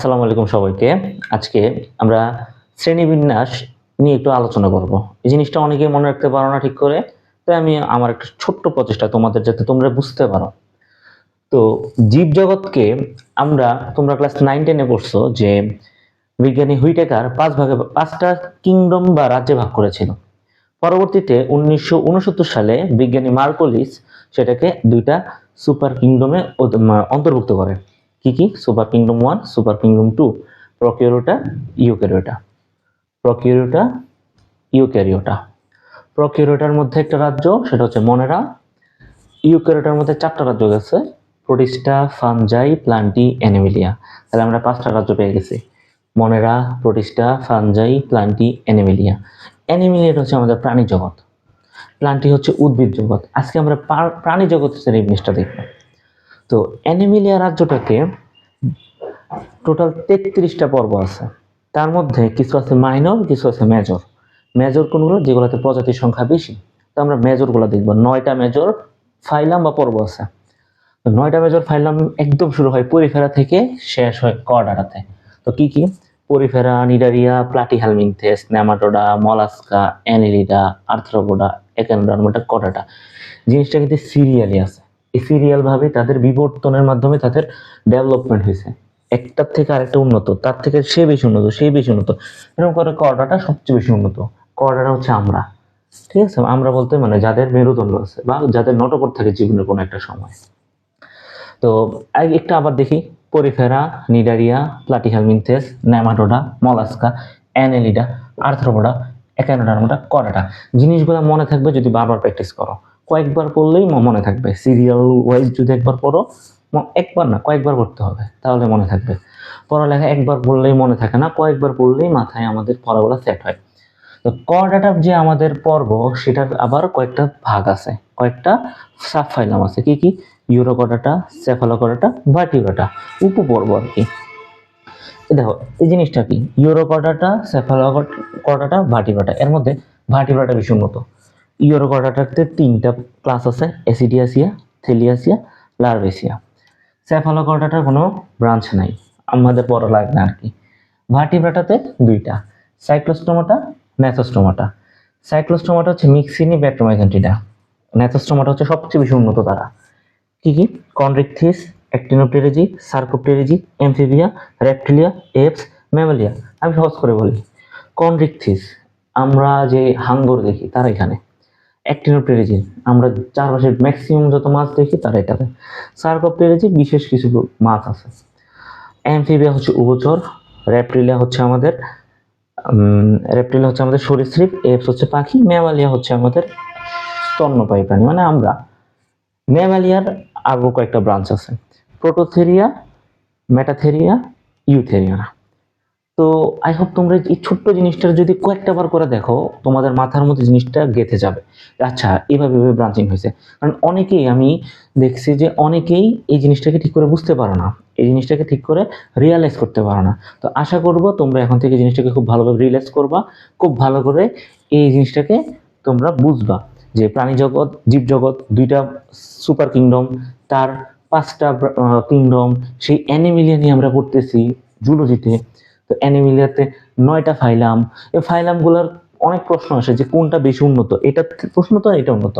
আসসালামু আলাইকুম সবাইকে। আজকে আমরা শ্রেণীবিন্যাস নিয়ে একটু আলোচনা করব। এই জিনিসটা অনেকে মনে রাখতে পারো না ঠিক করে, তাই আমি আমার একটা ছোট্ট প্রচেষ্টা তোমাদের যাতে তোমরা বুঝতে পারো। তো জীবজগৎকে আমরা, তোমরা ক্লাস নাইন টেনে পড়ছো যে বিজ্ঞানী হুইটেকার পাঁচ ভাগে, পাঁচটা কিংডম বা রাজ্যে ভাগ করেছিল। পরবর্তীতে উনিশশো উনসত্তর সালে বিজ্ঞানী মার্কোলিস সেটাকে দুইটা সুপার কিংডমে অন্তর্ভুক্ত করে। কি কি? Super kingdom one super kingdom two prokaryota eukaryota prokaryota eukaryota প্রকিউরোটার মধ্যে একটা রাজ্য, সেটা হচ্ছে মনেরা। ইউক্যারিওটার মধ্যে চারটা রাজ্য গেছে প্রোটিস্টা ফানজাই প্লান্টি অ্যানিমিলিয়া তাহলে আমরা পাঁচটা রাজ্য পেয়ে গেছি। Monera Protista Fungi Plantae Animalia অ্যানিমিলিয়াটা হচ্ছে আমাদের প্রাণী জগৎ। প্লান্টি হচ্ছে উদ্ভিদ জগৎ। আজকে আমরা প্রা- প্রাণী জগতের এই জিনিসটা দেখব তো অ্যানিমিলিয়া রাজ্যটাকে টোটাল তেত্রিশটা পর্ব আছে। তার মধ্যে কিছু আছে মাইনর, কিছু আছে মেজর। মেজর কোনগুলো? যেগুলোতে প্রজাতির সংখ্যা বেশি। তো আমরা মেজরগুলো দেখব। নয়টা মেজর ফাইলাম বা পর্ব আছে। নয়টা মেজর ফাইলাম একদম শুরু হয় পরিফেরা থেকে শেষ হয় কর্ডাটাতে তো কি কি? Porifera, Cnidaria platy Platyhelminthes Nematoda, Mollusca, Annelida, Arthropoda Echinodermata কডাটা জিনিসটা কিন্তু সিরিয়ালি আছে। এই সিরিয়াল ভাবে তাদের বিবর্তনের মাধ্যমে তাদের ডেভেলপমেন্ট হয়েছে। একটার থেকে আরেকটা উন্নত, তার থেকে সে বেশি উন্নত, সে বেশি উন্নত। এরকম করে কর্ডাটা সবচেয়ে বেশি উন্নত। কর্ডাটা হচ্ছে আমরা। ঠিক আছে? আমরা বলতে মানে যাদের মেরুদণ্ড আছে বা যাদের নটপট থাকে জীবনের কোনো একটা সময়। তো একটু আবার দেখি। Porifera, Cnidaria, Platyhelminthes, Nematoda, Mollusca, Annelida, Arthropoda Echinodermata Chordata. জিনিসগুলো মনে থাকবে যদি বারবার প্র্যাকটিস করো। কয়েকবার পড়লেই মনে থাকবে। সিরিয়াল ওয়াইজ যদি একবার পড়ো একবার না, কয়েকবার পড়তে হবে, তাহলে মনে থাকবে। পড়ালেখা একবার পড়লেই মনে থাকে না, কয়েকবার পড়লেই মাথায় আমাদের পড়াগুলো সেট হয়। তো কর্ডাটা যে আমাদের পর্ব, সেটার আবার কয়েকটা ভাগ আছে। কয়েকটা সাব ফাইলাম আছে। কি কি? ইউরোকডাটা সেফালোকডাটা ভার্টিব্রাটা উপপর্ব আর কি। দেখো, এই জিনিসটা কি? ইউরোকডাটা সেফালোকডাটা ভার্টিব্রাটা এর মধ্যে ভার্টিব্রাটা বেশি উন্নত ইউরোকডাটাতে তিনটা ক্লাস আছে অ্যাসিডিয়াসিয়া থেলিয়াসিয়া লার্ভেসিয়া সেফালোকডাটার কোনো ব্রাঞ্চ নাই, আমাদের পড়া লাগে না আর কি। ভার্টিব্রাটাতে দুইটা সাইক্লোস্টোমাটা ন্যাথোস্টোমাটা সাইক্লোস্টোমাটা হচ্ছে মিক্সিনি ব্যাক্টোমাইজেন্টিডা ন্যাথোস্টোমাটা হচ্ছে সবচেয়ে বেশি উন্নত তারা। কি কি? Chondrichthyes Actinopterygii Sarcopterygii Amphibia Reptilia Aves Mammalia আমি সহজ করে বলি। কনরিকথিস আমরা যে হাঙ্গর দেখি, তারা এখানে। অ্যাক্টিনোপ্টেরেজি আমরা চারপাশে ম্যাক্সিমাম যত মাছ দেখি তারা এটাতে সার্কোপ্টেরেজি বিশেষ কিছু মাছ আছে। অ্যামফিবিয়া হচ্ছে উভচর রেপটিলিয়া হচ্ছে আমাদের রেপটিলিয়া হচ্ছে আমাদের সরীসৃপ এপস হচ্ছে পাখি ম্যামালিয়া হচ্ছে আমাদের স্তন্যপায়ী প্রাণী মানে আমরা ম্যামালিয়ার আরও কয়েকটা ব্রাঞ্চ আছে। প্রোটোথেরিয়া ম্যাটাথেরিয়া ইউথেরিয়া তো আই হোপ তোমরা এই ছোট্ট জিনিসটার যদি কয়েকটা বার করে দেখো, তোমাদের মাথার মধ্যে জিনিসটা গেঁথে যাবে। আচ্ছা এভাবে এভাবে ব্রাঞ্চিং হয়েছে। কারণ অনেকেই আমি দেখছি যে অনেকেই এই জিনিসটাকে ঠিক করে বুঝতে পারো না। এই জিনিসটাকে ঠিক করে রিয়ালাইজ করতে পারো না। তো আশা করব তোমরা এখন থেকে জিনিসটাকে খুব ভালোভাবে রিয়েলাইজ করবা, খুব ভালো করে এই জিনিসটাকে তোমরা বুঝবা যে প্রাণী জগৎ, জীব জগৎ, দুইটা সুপার কিংডম তার পাঁচটা কিংডম সেই অ্যানিমিলিয়া নিয়ে আমরা পড়তেছি জুলজিতে তো অ্যানিমিলিয়াতে নয়টা ফাইলাম। এই ফাইলামগুলোর অনেক প্রশ্ন আসে যে কোনটা বেশি উন্নত? এটা প্রশ্ন তো এটা উন্নত।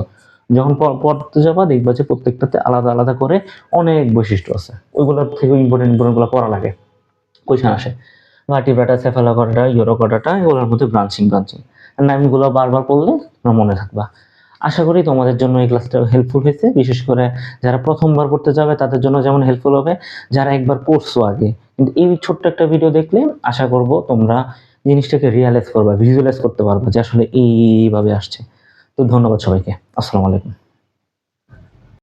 যখন পড়তে যাবা দেখবা যে প্রত্যেকটাতে আলাদা আলাদা করে অনেক বৈশিষ্ট্য আছে। ওইগুলোর থেকে ইম্পর্টেন্ট ইম্পর্টেন্টগুলো পড়া লাগে। কোয়েশন আসে? ভার্টিব্রাটা সেফালোকডাটা ইউরোকডাটা এগুলোর মধ্যে ব্রাঞ্চিং ব্রাঞ্চিং। নামগুলো বারবার পড়লে মনে থাকবা। আশা করি তোমাদের জন্য এই ক্লাসটা হেল্পফুল হয়েছে। বিশেষ করে যারা প্রথমবার পড়তে যাবে, তাদের জন্য যেমন হেল্পফুল হবে, যারা একবার পড়ছো আগে। কিন্তু এই ছোট্ট একটা ভিডিও দেখলে আশা করব তোমরা জিনিসটাকে রিয়ালাইজ করবা ভিজুয়ালাইজ করতে পারবা যে আসলে এইভাবে আসছে। তো ধন্যবাদ সবাইকে। আসসালামু আলাইকুম।